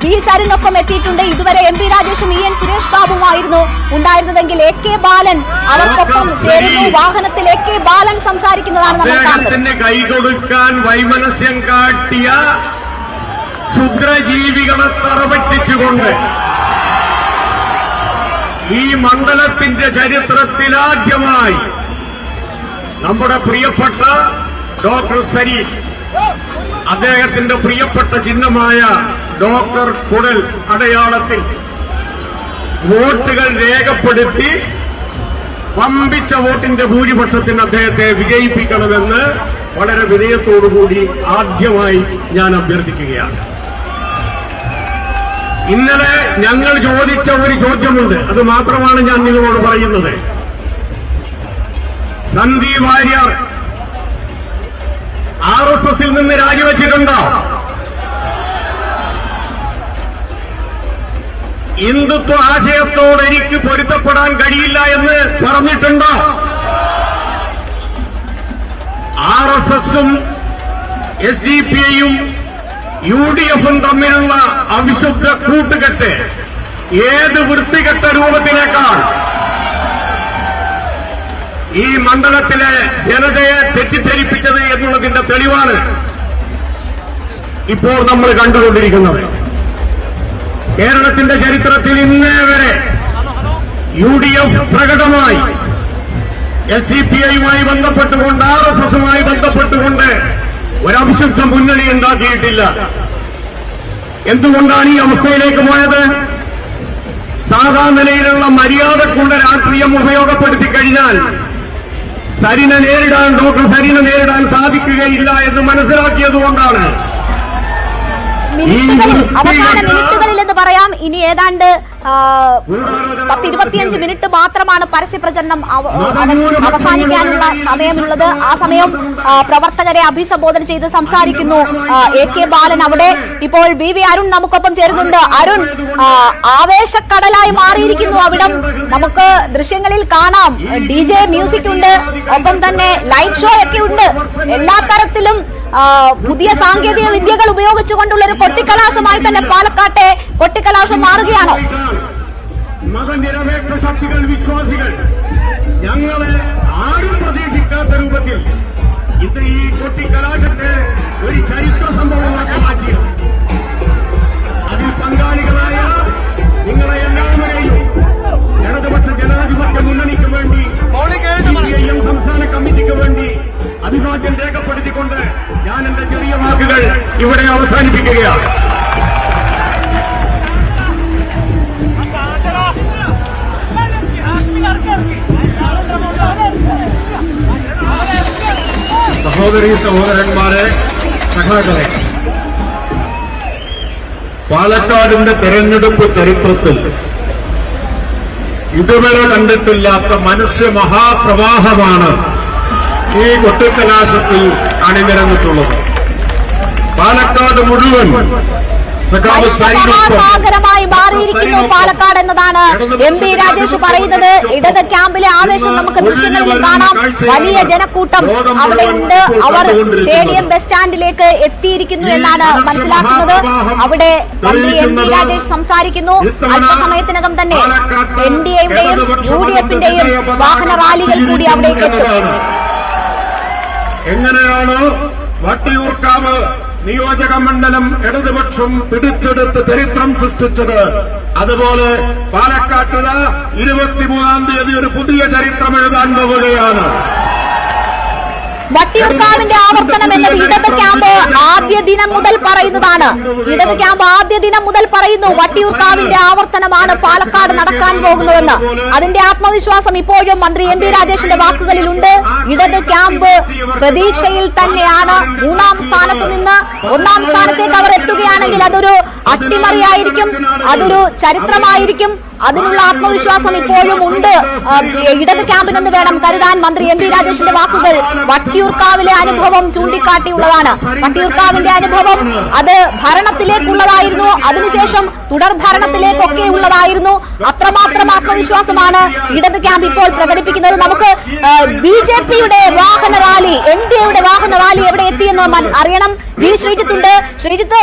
P സരിനൊപ്പം എത്തിയിട്ടുണ്ട്. ഇതുവരെ എം പി രാജേഷും ഇ എൻ സുരേഷ് ബാബുമായിരുന്നു ഉണ്ടായിരുന്നതെങ്കിൽ എ കെ ബാലൻ അവർക്കൊപ്പം ചേരുന്നു. വാഹനത്തിൽ എ കെ ബാലൻ സംസാരിക്കുന്നതാണ് നമ്മൾ കാണുന്നത് അദ്ദേഹത്തിന് കൈകൊടുക്കാൻ വൈമനസ്യം കാട്ടിയ ക്ഷുദ്രജീവികളെ തറപറ്റിച്ചുകൊണ്ട് ഈ മണ്ഡലത്തിന്റെ ചരിത്രത്തിലാദ്യമായി നമ്മുടെ പ്രിയപ്പെട്ട ഡോക്ടർ സരീഫ് അദ്ദേഹത്തിന്റെ പ്രിയപ്പെട്ട ചിഹ്നമായ ഡോക്ടർ കുടൽ അടയാളത്തിൽ വോട്ടുകൾ രേഖപ്പെടുത്തി വമ്പിച്ച വോട്ടിന്റെ ഭൂരിപക്ഷത്തിന് അദ്ദേഹത്തെ വിജയിപ്പിക്കണമെന്ന് വളരെ വിനയത്തോടുകൂടി ആദ്യമായി ഞാൻ അഭ്യർത്ഥിക്കുകയാണ്. ഇന്നലെ ഞങ്ങൾ ചോദിച്ച ഒരു ചോദ്യമുണ്ട്. അത് മാത്രമാണ് ഞാൻ നിങ്ങളോട് പറയുന്നത്. സന്ദീപ് വാര്യർ എസിൽ നിന്ന് രാജിവെച്ചിട്ടുണ്ട്? ഹിന്ദുത്വ ആശയത്തോട് എനിക്ക് പൊരുത്തപ്പെടാൻ കഴിയില്ല എന്ന് പറഞ്ഞിട്ടുണ്ടോ? ആർ എസ് എസും എസ് ഡി പി ഐയും യു ഡി എഫും തമ്മിലുള്ള അവിശുദ്ധ കൂട്ടുകെട്ട് ഏത് വൃത്തികെട്ട രൂപത്തിനേക്കാൾ ഈ മണ്ഡലത്തിലെ ജനതയെ തെറ്റിദ്ധരിപ്പിച്ചത് എന്നുള്ളതിന്റെ തെളിവാണ് ഇപ്പോൾ നമ്മൾ കണ്ടുകൊണ്ടിരിക്കുന്നത്. കേരളത്തിന്റെ ചരിത്രത്തിൽ ഇന്നേ വരെ യു ഡി എഫ് പ്രകടമായി എസ് ഡി പി ഐയുമായി ബന്ധപ്പെട്ടുകൊണ്ട് ആർ എസ് എസുമായി ബന്ധപ്പെട്ടുകൊണ്ട് ഒരവിശുദ്ധ മുന്നണി ഉണ്ടാക്കിയിട്ടില്ല. എന്തുകൊണ്ടാണ് ഈ അവസ്ഥയിലേക്ക് പോയത്? സാധാ നിലയിലുള്ള മര്യാദക്കുള്ള രാഷ്ട്രീയം ഉപയോഗപ്പെടുത്തി കഴിഞ്ഞാൽ സരിനെ നേരിടാൻ ഡോക്ടർ സരിന നേരിടാൻ സാധിക്കുകയില്ല എന്ന് മനസ്സിലാക്കിയതുകൊണ്ടാണ് അവസാന മിനിറ്റുകളിൽ എന്ന് പറയാം. ഇനി ഏതാണ്ട് പത്ത് ഇരുപത്തിയഞ്ച് മിനിറ്റ് മാത്രമാണ് പരസ്യപ്രചരണം അവ- അവ- അവസാനിക്കാനുള്ള സമയമുള്ളത്. ആ സമയം പ്രവർത്തകരെ അഭിസംബോധന ചെയ്ത് സംസാരിക്കുന്നു. എ കെ ബാലൻ അവിടെ ഇപ്പോൾ ബി വി അരുൺ നമുക്കൊപ്പം ചേരുന്നുണ്ട്. അരുൺ ആവേശക്കടലായി മാറിയിരിക്കുന്നു അവിടം. നമുക്ക് ദൃശ്യങ്ങളിൽ കാണാം. ഡി ജെ മ്യൂസിക് ഉണ്ട് ഒപ്പം തന്നെ ലൈറ്റ് ഷോ ഒക്കെ ഉണ്ട്. എല്ലാ തരത്തിലും പുതിയ സാങ്കേതിക വിദ്യകൾ ഉപയോഗിച്ചുകൊണ്ടുള്ള ഒരു കൊട്ടിക്കലാശമായി തന്നെ പാലക്കാട്ടെ കൊട്ടിക്കലാശം മാറുകയാണോ. മതനിരപേക്ഷ ശക്തികൾ വിശ്വാസികൾ ഞങ്ങളെ ആരും പ്രതീക്ഷിക്കാത്ത രൂപത്തിൽ ഇത് ഈ കൊട്ടിക്കലാശത്തെ ഒരു ചരിത്ര സംഭവമാക്കി മാറ്റിയത്. അതിൽ പങ്കാളികളായ നിങ്ങളെ എല്ലാവരെയും ഇടതുപക്ഷ ജനാധിപത്യ മുന്നണിക്ക് വേണ്ടി സിപിഐഎം സംസ്ഥാന കമ്മിറ്റിക്ക് വേണ്ടി അഭിവാദ്യം രേഖപ്പെടുത്തിക്കൊണ്ട് ഞാൻ എന്റെ ചെറിയ വാക്കുകൾ ഇവിടെ അവസാനിപ്പിക്കുകയാണ്. സഹോദരി സഹോദരന്മാരെ സഹോദരങ്ങളെ പാലക്കാടിന്റെ തെരഞ്ഞെടുപ്പ് ചരിത്രത്തിൽ ഇതുവരെ കണ്ടിട്ടില്ലാത്ത മനുഷ്യ മഹാപ്രവാഹമാണ് ഈ കൊട്ടിക്കലാശത്തിൽ അണിനിരന്നിട്ടുള്ളത് പാലക്കാട് മുഴുവൻ മഹാസാഗരമായി മാറിയിരിക്കുന്നു പാലക്കാട് എന്നതാണ് എം പി രാജേഷ് പറയുന്നത്. ഇടത് ക്യാമ്പിലെ ആവേശം നമുക്ക് ദൃശ്യങ്ങളിൽ കാണാം. വലിയ ജനക്കൂട്ടം അവിടെ ഉണ്ട്. അവർ സ്റ്റേഡിയം ബസ് സ്റ്റാൻഡിലേക്ക് എത്തിയിരിക്കുന്നു എന്നാണ് മനസ്സിലാക്കുന്നത്. അവിടെ മന്ത്രി എം പി രാജേഷ് സംസാരിക്കുന്നു. അല്പസമയത്തിനകം തന്നെ എൻ ഡി എയുടെയും യു ഡി എഫിന്റെയും വാഹന റാലികൾ കൂടി അവിടേക്ക് എത്തും. എങ്ങനെയാണ് വട്ടിയൂർക്കാവ് നിയോജക മണ്ഡലം ഇടതുപക്ഷം പിടിച്ചെടുത്ത് ചരിത്രം സൃഷ്ടിച്ചത്? അതുപോലെ പാലക്കാട്ടിൽ ഇരുപത്തിമൂന്നാം തീയതി ഒരു പുതിയ ചരിത്രം എഴുതാൻ പോവുകയാണ്. വട്ടിയൂർക്കാവിന്റെ ആവർത്തനം എന്നത് ഇടത് ക്യാമ്പ് ആദ്യ ദിനം മുതൽ പറയുന്നതാണ്. ഇടത് ക്യാമ്പ് ആദ്യ ദിനം മുതൽ പറയുന്നു വട്ടിയൂർക്കാവിന്റെ ആവർത്തനമാണ് പാലക്കാട് നടക്കാൻ പോകുന്നതെന്ന്. അതിന്റെ ആത്മവിശ്വാസം ഇപ്പോഴും മന്ത്രി എം പി രാജേഷിന്റെ വാക്കുകളിലുണ്ട്. ഇടത് ക്യാമ്പ് പ്രതീക്ഷയിൽ തന്നെയാണ്. മൂന്നാം സ്ഥാനത്ത് നിന്ന് ഒന്നാം സ്ഥാനത്തേക്ക് അവർ എത്തുകയാണെങ്കിൽ അതൊരു അട്ടിമറിയായിരിക്കും. അതൊരു ചരിത്രമായിരിക്കും. അതിനുള്ള ആത്മവിശ്വാസം ഇപ്പോഴും ഉണ്ട്. ഇടത് ക്യാമ്പിനെന്ന് വേണം കരുതാൻ മന്ത്രി എം പി രാജേഷിന്റെ വാക്കുകൾ. വട്ടിയൂർക്കാവിലെ അനുഭവം ചൂണ്ടിക്കാട്ടിയുള്ളതാണ്. വട്ടിയൂർക്കാവിന്റെ അനുഭവം അത് ഭരണത്തിലേക്കുള്ളതായിരുന്നു. അതിനുശേഷം തുടർ ഭരണത്തിലേക്കൊക്കെ ഉള്ളതായിരുന്നു അത്രമാത്രം ആത്മവിശ്വാസമാണ് ഇടത് ക്യാമ്പ് ഇപ്പോൾ പ്രകടിപ്പിക്കുന്നത്. നമുക്ക് ബി ജെ പിയുടെ വാഹന റാലി എൻ ഡി എയുടെ വാഹന റാലി എവിടെ എത്തിയെന്ന് അറിയണം. ജി ശ്രീജിത്ത്